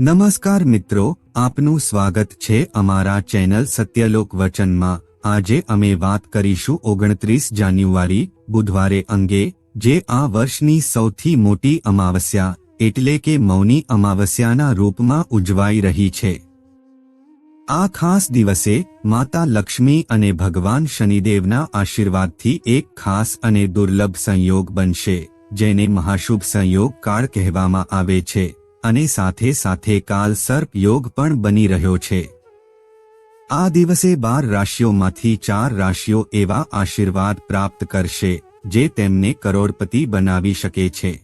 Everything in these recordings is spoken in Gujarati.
નમસ્કાર મિત્રો, આપનું સ્વાગત છે અમારા ચેનલ સત્યલોક વચનમાં. આજે અમે વાત કરીશું ઓગણત્રીસ જાન્યુઆરી, બુધવારે અંગે, જે આ વર્ષની સૌથી મોટી અમાવસ્યા, એટલે કે મૌની અમાવસ્યાના રૂપમાં ઉજવાઈ રહી છે. આ ખાસ દિવસે, માતા લક્ષ્મી અને ભગવાન શનિદેવના આશીર્વાદથી એક ખાસ અને દુર્લભ સંયોગ બનશે, જેને મહાશુભ સંયોગ કાળ કહેવામાં આવે છે. અને સાથે સાથે કાલ સર્પ યોગ પણ બની રહ્યો છે. આ દિવસે બાર રાશિઓમાંથી ચાર રાશિઓ એવા આશીર્વાદ પ્રાપ્ત કરશે, જે તેમને કરોડપતિ બનાવી શકે છે.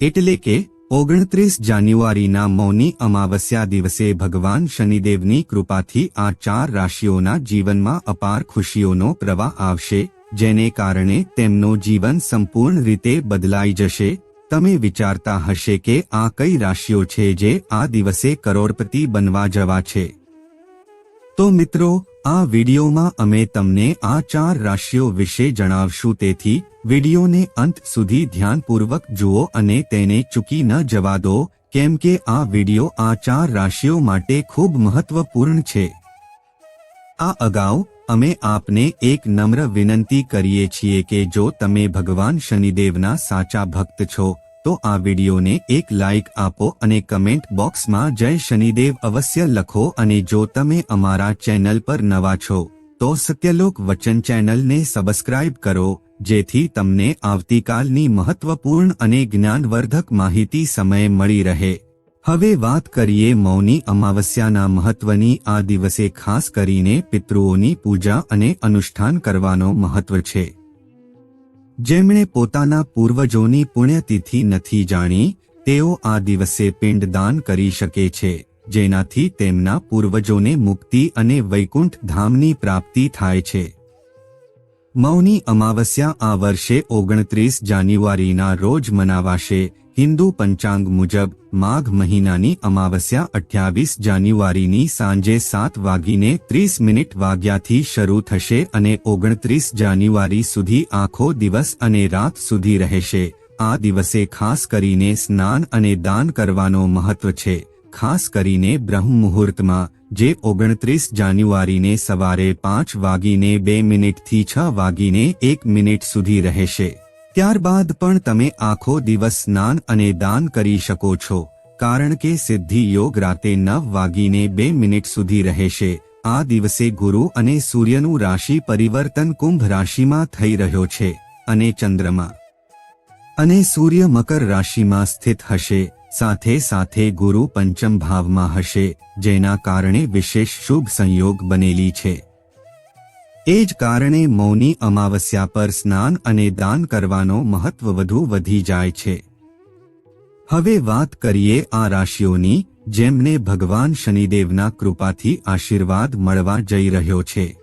એટલે કે, ઓગણત્રીસ જાન્યુઆરીના મૌની અમાવસ્યા દિવસે ભગવાન શનિદેવની કૃપાથી આ ચાર રાશિઓના જીવનમાં અપાર ખુશીઓનો પ્રવાહ આવશે, જેને કારણે તેમનું જીવન સંપૂર્ણ રીતે બદલાઈ જશે તમે વિચારતા હશે કે આ કઈ રાશિઓ છે જે આ દિવસે કરોડપતિ બનવા જવા છે. તો મિત્રો, આ વિડીયોમાં અમે તમને આ ચાર રાશિઓ વિશે જણાવશું. તેથી, વિડીયોને અંત સુધી ધ્યાનપૂર્વક જુઓ અને તેને ચૂકી ન જવા દો, કેમ કે આ વીડિયો આ ચાર રાશિઓ માટે ખૂબ મહત્વપૂર્ણ છે. આ અગાઉ અમે આપને એક નમ્ર વિનંતી કરીએ છીએ કે જો તમે ભગવાન શનિદેવના સાચા ભક્ત છો, તો આ વિડીયોને એક લાઇક આપો અને કમેન્ટ બોક્સમાં જય શનિદેવ અવશ્ય લખો અને જો તમે અમારા ચેનલ પર નવા છો, તો સત્યલોક વચન ચેનલને સબસ્ક્રાઇબ કરો, જેથી તમને આવતીકાલની મહત્વપૂર્ણ અને જ્ઞાનવર્ધક માહિતી સમયે મળી રહે. હવે વાત કરીએ મૌની અમાવસ્યાના મહત્વની આ દિવસે ખાસ કરીને પિતૃઓની પૂજા અને અનુષ્ઠાન કરવાનો મહત્વ છે. જેમણે પોતાના પૂર્વજોની પુણ્યતિથિ નથી જાણી, તેઓ આ દિવસે પિંડદાન કરી શકે છે, જેનાથી તેમના પૂર્વજોને મુક્તિ અને વૈકુંઠ ધામની પ્રાપ્તિ થાય છે. મૌની અમાવસ્યા આ વર્ષે ઓગણત્રીસ જાન્યુઆરીના રોજ મનાવાશે હિન્દુ પંચાંગ મુજબ, માઘ મહિનાની અમાવસ્યા અઠ્યાવીસ જાન્યુઆરીની સાંજે સાત વાગીને ત્રીસ મિનિટ વાગ્યાથી શરૂ થશે અને ઓગણત્રીસ જાન્યુઆરી સુધી આખો દિવસ અને રાત સુધી રહેશે. આ દિવસે ખાસ કરીને સ્નાન અને દાન કરવાનો મહત્વ છે. ખાસ કરીને બ્રહ્મ મુહૂર્તમાં, જે ઓગણત્રીસ જાન્યુઆરીને સવારે પાંચ વાગીને બે મિનિટથી છ વાગીને એક મિનિટ સુધી રહેશે. ત્યારબાદ પણ તમે આખો દિવસ સ્નાન અને દાન કરી શકો છો, કારણ કે સિદ્ધિ યોગ રાતે નવ વાગીને બે મિનિટ સુધી રહેશે. આ દિવસે ગુરુ અને સૂર્યનું રાશિ પરિવર્તન કુંભ રાશિમાં થઈ રહ્યો છે અને ચંદ્રમા. અને સૂર્ય મકર રાશિમાં સ્થિત હશે. સાથે સાથે ગુરુ પંચમ ભાવમાં હશે, જેના કારણે વિશેષ શુભ સંયોગ બનેલી છે. એ જ કારણે મૌની અમાવસ્યા પર સ્નાન અને દાન કરવાનો મહત્વ વધુ વધી જાય છે. હવે વાત કરીએ આ રાશિઓની, જેમને ભગવાન શનિદેવના કૃપાથી આશીર્વાદ મળવા જઈ રહ્યો છે.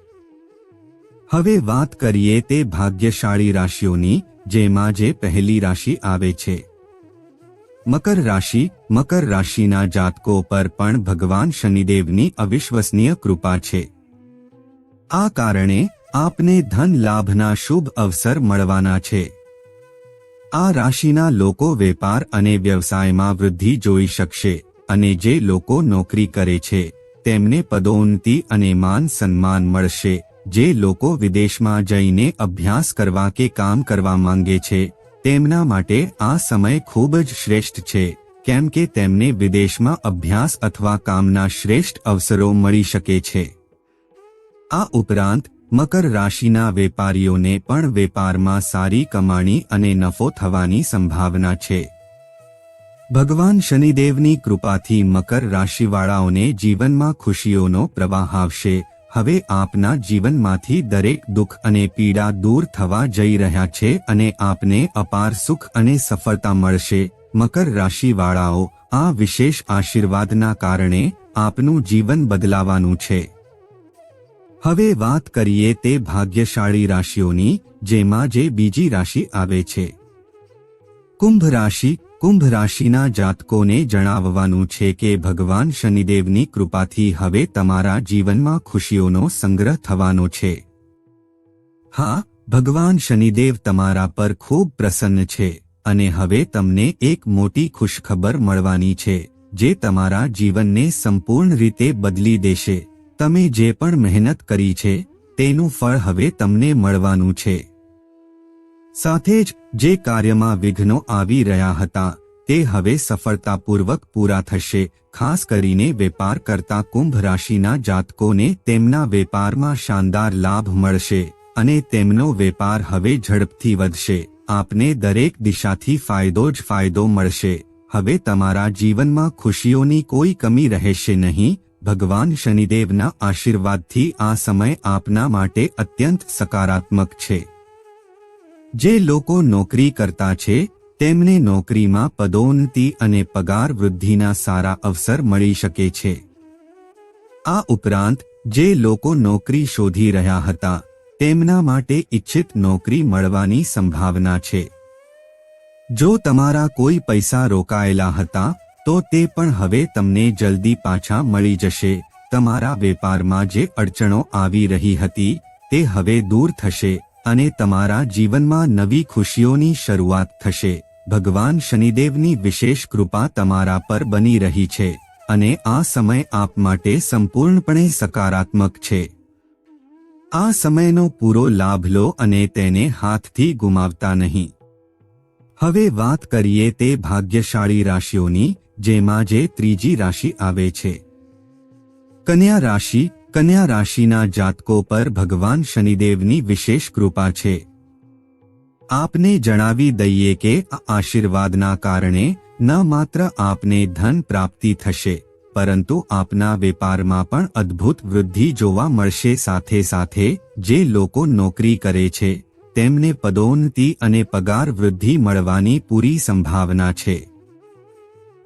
હવે વાત કરીએ તે ભાગ્યશાળી રાશિઓની, જેમાં જે પહેલી રાશિ આવે છે. મકર રાશિ, મકર રાશિના જાતકો પર પણ ભગવાન શનિદેવની અવિશ્વસનીય કૃપા છે. આ કારણે આપને ધન લાભના શુભ અવસર મળવાના છે. આ રાશિના લોકો વેપાર અને વ્યવસાયમાં વૃદ્ધિ જોઈ શકશે અને જે લોકો નોકરી કરે છે, તેમને પદોન્નતિ અને માન સન્માન મળશે. જે લોકો વિદેશમાં જઈને અભ્યાસ કરવા કે કામ કરવા માંગે છે, તેમના માટે આ સમય ખૂબ જ શ્રેષ્ઠ છે, કેમ કે તેમને વિદેશમાં અભ્યાસ અથવા કામના શ્રેષ્ઠ અવસરો મળી શકે છે. આ ઉપરાંત, મકર રાશિના વેપારીઓને પણ વેપારમાં સારી કમાણી અને નફો થવાની સંભાવના છે. ભગવાન શનિદેવની કૃપાથી મકર રાશિવાળાઓને જીવનમાં ખુશીઓનો પ્રવાહ આવશે. હવે આપના જીવનમાંથી દરેક દુઃખ અને પીડા દૂર થવા જઈ રહ્યા છે અને આપને અપાર સુખ અને સફળતા મળશે. મકર રાશિવાળાઓ, આ વિશેષ આશીર્વાદના કારણે આપનું જીવન બદલાવાનું છે. હવે વાત કરીએ તે ભાગ્યશાળી રાશિઓની, જેમાં જે બીજી રાશિ આવે છે. કુંભ રાશિ, કુંભ રાશિના જાતકોને જણાવવાનું છે કે ભગવાન શનિદેવની કૃપાથી હવે તમારા જીવનમાં ખુશીઓનો સંગ્રહ થવાનો છે. હા, ભગવાન શનિદેવ તમારા પર ખૂબ પ્રસન્ન છે અને હવે તમને એક મોટી ખુશખબર મળવાની છે, જે તમારા જીવનને સંપૂર્ણ રીતે બદલી દેશે. તમે જે પણ મહેનત કરી છે, તેનું ફળ હવે તમને મળવાનું છે. સાથે જ, જે કાર્યમાં વિઘ્નો આવી રહ્યા હતા, તે હવે સફળતાપૂર્વક પૂરા થશે, ખાસ કરીને વેપાર કરતા કુંભ રાશિના જાતકોને તેમના વેપારમાં શાનદાર લાભ મળશે, અને તેમનો વેપાર હવે ઝડપથી વધશે. આપને દરેક દિશાથી ફાયદો જ ફાયદો મળશે. હવે તમારા જીવનમાં ખુશીઓની કોઈ કમી રહેશે નહીં ભગવાન શનિદેવના આશીર્વાદથી આ સમય આપના માટે અત્યંત સકારાત્મક છે. જે લોકો નોકરી કરતા છે, તેમને નોકરીમાં પદોન્નતિ અને પગાર વૃદ્ધિના સારા અવસર મળી શકે છે. આ ઉપરાંત, જે લોકો નોકરી શોધી રહ્યા હતા, તેમના માટે ઇચ્છિત નોકરી મળવાની સંભાવના છે. જો તમારા કોઈ પૈસા રોકાયેલા હતા તો તે પણ હવે તમને જલ્દી પાછા મળી જશે. તમારા વેપારમાં જે અડચણો આવી રહી હતી, તે હવે દૂર થશે અને તમારા જીવનમાં નવી ખુશીઓની શરૂઆત થશે. ભગવાન શનિદેવની વિશેષ કૃપા તમારા પર બની રહી છે અને આ સમય આપ માટે સંપૂર્ણપણે સકારાત્મક છે. આ સમયનો પૂરો લાભ લો અને તેને હાથથી ગુમાવતા નહીં. હવે વાત કરીએ તે ભાગ્યશાળી રાશિઓની જેમાં જે ત્રીજી રાશિ આવે છે. કન્યા રાશિ, કન્યા રાશિના જાતકો પર ભગવાન શનિદેવની વિશેષ કૃપા છે. આપને જણાવી દઈએ કે આ આશીર્વાદના કારણે ન માત્ર આપને ધન પ્રાપ્તિ થશે, પરંતુ આપના વેપારમાં પણ અદ્ભુત વૃદ્ધિ જોવા મળશે. સાથે સાથે, જે લોકો નોકરી કરે છે, તેમને પદોન્નતિ અને પગાર વૃદ્ધિ મળવાની પૂરી સંભાવના છે.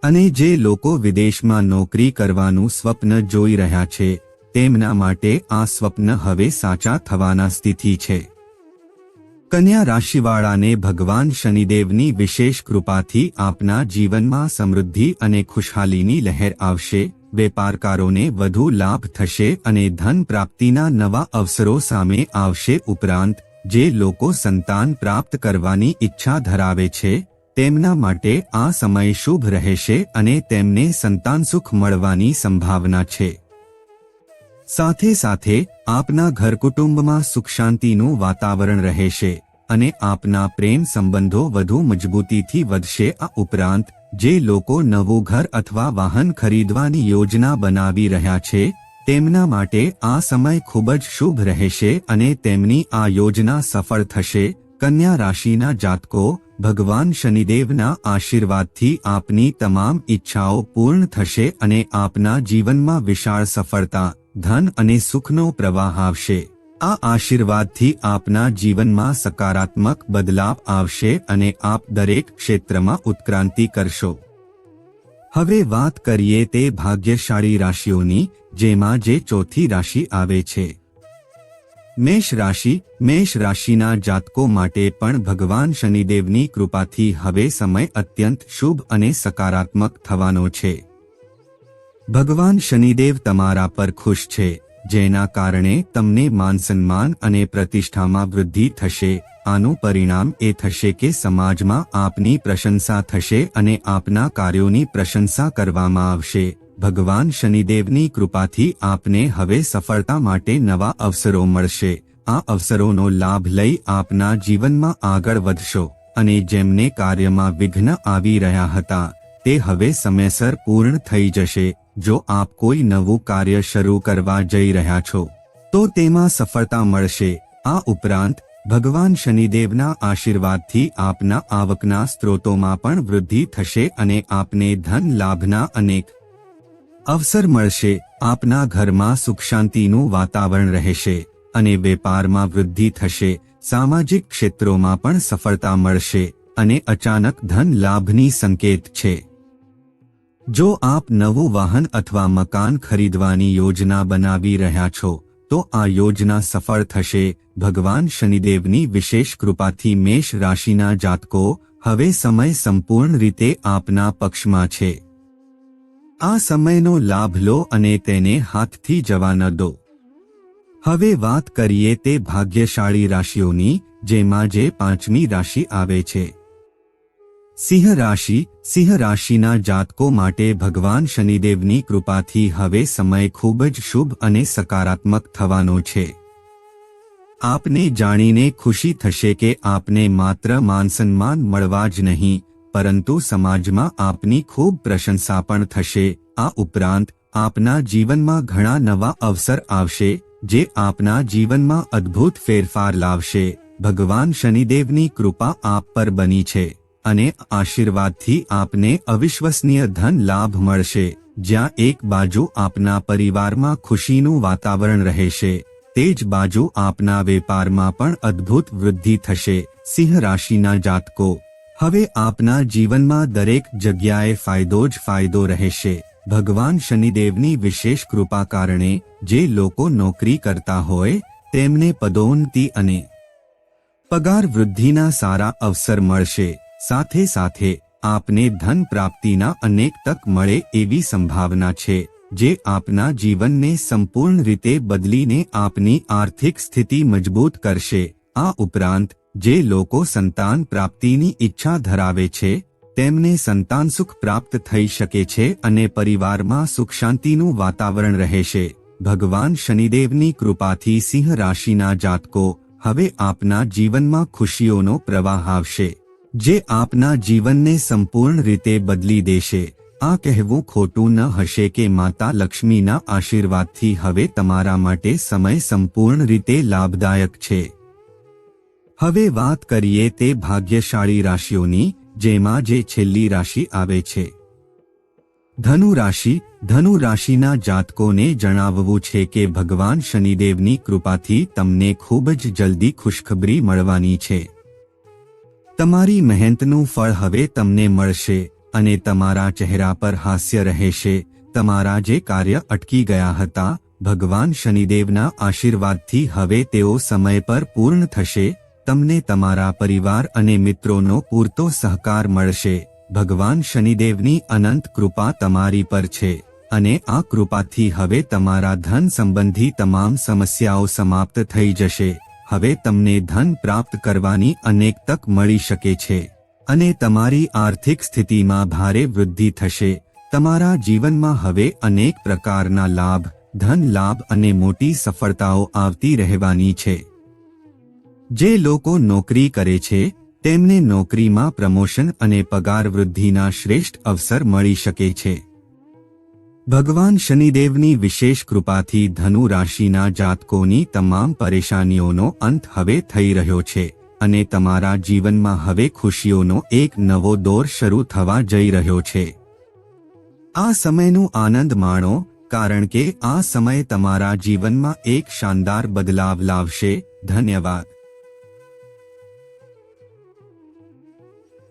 અને જે લોકો વિદેશમાં નોકરી કરવાનું સ્વપ્ન જોઈ રહ્યા છે, તેમના માટે આ સ્વપ્ન હવે સાચા થવાના સ્થિતિ છે. કન્યા રાશિવાળાને ભગવાન શનિદેવની વિશેષ કૃપાથી આપના જીવનમાં સમૃદ્ધિ અને ખુશહાલીની લહેર આવશે, વેપારકારોને વધુ લાભ થશે અને ધન પ્રાપ્તિના નવા અવસરો સામે આવશે ઉપરાંત, જે લોકો સંતાન પ્રાપ્ત કરવાની ઈચ્છા ધરાવે છે તેમના માટે આ સમય શુભ રહેશે અને તેમને સંતાન સુખ મળવાની સંભાવના છે. સાથે સાથે, આપના ઘર કુટુંબમાં સુખ શાંતિનું વાતાવરણ રહેશે અને આપના પ્રેમ સંબંધો વધુ મજબૂતીથી વધશે આ ઉપરાંત, જે લોકો નવું ઘર અથવા વાહન ખરીદવાની યોજના બનાવી રહ્યા છે, તેમના માટે આ સમય ખૂબ જ શુભ રહેશે અને તેમની આ યોજના સફળ થશે કન્યા રાશિના જાતકો, ભગવાન શનિદેવના આશીર્વાદથી આપની તમામ ઈચ્છાઓ પૂર્ણ થશે અને આપના જીવનમાં વિશાળ સફળતા, ધન અને સુખનો પ્રવાહ આવશે. આ આશીર્વાદથી આપના જીવનમાં સકારાત્મક બદલાવ આવશે અને આપ દરેક ક્ષેત્રમાં ઉત્ક્રાંતિ કરશો. હવે વાત કરીએ તે ભાગ્યશાળી રાશિઓની, જેમાં જે ચોથી રાશિ આવે છે. મેષ રાશિ, મેષ રાશિના જાતકો માટે પણ ભગવાન શનિદેવની કૃપાથી હવે સમય અત્યંત શુભ અને સકારાત્મક થવાનો છે. ભગવાન શનિદેવ તમારા પર ખુશ છે, જેના કારણે તમને માન સન્માન અને પ્રતિષ્ઠામાં વૃદ્ધિ થશે. આનું પરિણામ એ થશે કે સમાજમાં આપની પ્રશંસા થશે અને આપના કાર્યોની પ્રશંસા કરવામાં આવશે. ભગવાન શનિદેવની કૃપાથી આપને હવે સફળતા માટે નવા અવસરો મળશે. આ અવસરોનો લાભ લઈ આપના જીવનમાં આગળ વધશો અને જેમને કાર્યમાં વિઘ્ન આવી રહ્યા હતા, તે હવે સમયસર પૂર્ણ થઈ જશે. જો આપ કોઈ નવું કાર્ય શરૂ કરવા જઈ રહ્યા છો, તો તેમાં સફળતા મળશે. આ ઉપરાંત, ભગવાન શનિદેવના આશીર્વાદથી આપના આવકના સ્ત્રોતોમાં પણ વૃદ્ધિ થશે અને આપને ધન લાભના અનેક અવસર મળશે, આપના ઘરમાં સુખ શાંતિનું વાતાવરણ રહેશે અને વેપારમાં વૃદ્ધિ થશે, સામાજિક ક્ષેત્રોમાં પણ સફળતા મળશે અને અચાનક ધન લાભની સંકેત છે. જો આપ નવું વાહન અથવા મકાન ખરીદવાની યોજના બનાવી રહ્યા છો, તો આ યોજના સફળ થશે. ભગવાન શનિદેવની વિશેષ કૃપાથી મેષ રાશિના જાતકો હવે સમય સંપૂર્ણ રીતે આપના પક્ષમાં છે. આ સમયનો લાભ લો અને તેને હાથથી જવા ન દો. હવે વાત કરીએ તે ભાગ્યશાળી રાશિઓની, જેમાં જે પાંચમી રાશિ આવે છે. સિંહ રાશિ, સિંહ રાશિના જાતકો માટે ભગવાન શનિદેવની કૃપાથી હવે સમય ખૂબ જ શુભ અને સકારાત્મક થવાનો છે. આપને જાણીને ખુશી થશે કે આપને માત્ર માનસન્માન મળવા જ નહીં પરંતુ સમાજમાં આપની ખૂબ પ્રશંસા પણ થશે. આ ઉપરાંત, આપના જીવનમાં ઘણા નવા અવસર આવશે, જે આપના જીવનમાં અદ્ભુત ફેરફાર લાવશે. ભગવાન શનિદેવની કૃપા આપ પર બની છે અને આશીર્વાદથી આપને અવિશ્વસનીય ધન લાભ મળશે. જ્યાં એક બાજુ આપના પરિવારમાં ખુશીનું વાતાવરણ રહેશે, તે જ બાજુ આપના વેપારમાં પણ અદ્ભુત વૃદ્ધિ થશે. સિંહ રાશિના જાતકો હવે આપના જીવનમાં દરેક જગ્યાએ ફાયદો જ ફાયદો રહેશે. ભગવાન શનિદેવની વિશેષ કૃપા કારણે જે લોકો નોકરી કરતા હોય, તેમને પદોન્નતિ અને પગાર વૃદ્ધિના સારા અવસર મળશે. સાથે સાથે, આપને ધન પ્રાપ્તિના અનેક તક મળે એવી સંભાવના છે, જે આપના જીવનને સંપૂર્ણ રીતે બદલીને આપની આર્થિક સ્થિતિ મજબૂત કરશે. આ ઉપરાંત જે લોકો સંતાન પ્રાપ્તિની ઈચ્છા ધરાવે છે, તેમને સંતાન સુખ પ્રાપ્ત થઈ શકે છે અને પરિવારમાં સુખ શાંતિનું વાતાવરણ રહેશે. ભગવાન શનિદેવની કૃપાથી સિંહ રાશિના જાતકો, હવે આપના જીવનમાં ખુશીઓનો પ્રવાહ આવશે. જે આપના જીવનને સંપૂર્ણ રીતે બદલી દેશે. આ કહેવું ખોટું ન હશે કે માતા લક્ષ્મીના આશીર્વાદથી હવે તમારા માટે સમય સંપૂર્ણ રીતે લાભદાયક છે. હવે વાત કરીએ તે ભાગ્યશાળી રાશિઓની, જેમાં જે છેલ્લી રાશિ આવે છે. ધનુ રાશિ, ધનુ રાશિના જાતકોને જણાવવું છે કે ભગવાન શનિદેવની કૃપાથી તમને ખૂબ જ જલ્દી ખુશખબરી મળવાની છે. તમારી મહેનતનું ફળ હવે તમને મળશે, અને તમારા ચહેરા પર હાસ્ય રહેશે. તમારા જે કાર્ય અટકી ગયા હતા, ભગવાન શનિદેવના આશીર્વાદથી હવે તેઓ સમય પર પૂર્ણ થશે તમને તમારા પરિવાર અને મિત્રોનો પૂરતો સહકાર મળશે. ભગવાન શનિદેવની અનંત કૃપા તમારી પર છે અને આ કૃપાથી હવે તમારા ધન સંબંધી તમામ સમસ્યાઓ સમાપ્ત થઈ જશે. હવે તમને ધન પ્રાપ્ત કરવાની અનેક તક મળી શકે છે અને તમારી આર્થિક સ્થિતિમાં ભારે વૃદ્ધિ થશે. તમારા જીવનમાં હવે અનેક પ્રકારના લાભ, ધન લાભ અને મોટી સફળતાઓ આવતી રહેવાની છે. જે લોકો નોકરી કરે છે, તેમને નોકરીમાં પ્રમોશન અને પગાર વૃદ્ધિના શ્રેષ્ઠ અવસર મળી શકે છે. ભગવાન શનિદેવની વિશેષ કૃપાથી ધનુ રાશિના જાતકોની તમામ પરેશાનીઓનો અંત હવે થઈ રહ્યો છે અને તમારા જીવનમાં હવે ખુશીઓનો એક નવો દોર શરૂ થવા જઈ રહ્યો છે. આ સમયનું આનંદ માણો, કારણ કે આ સમય તમારા જીવનમાં એક શાનદાર બદલાવ લાવશે. ધન્યવાદ.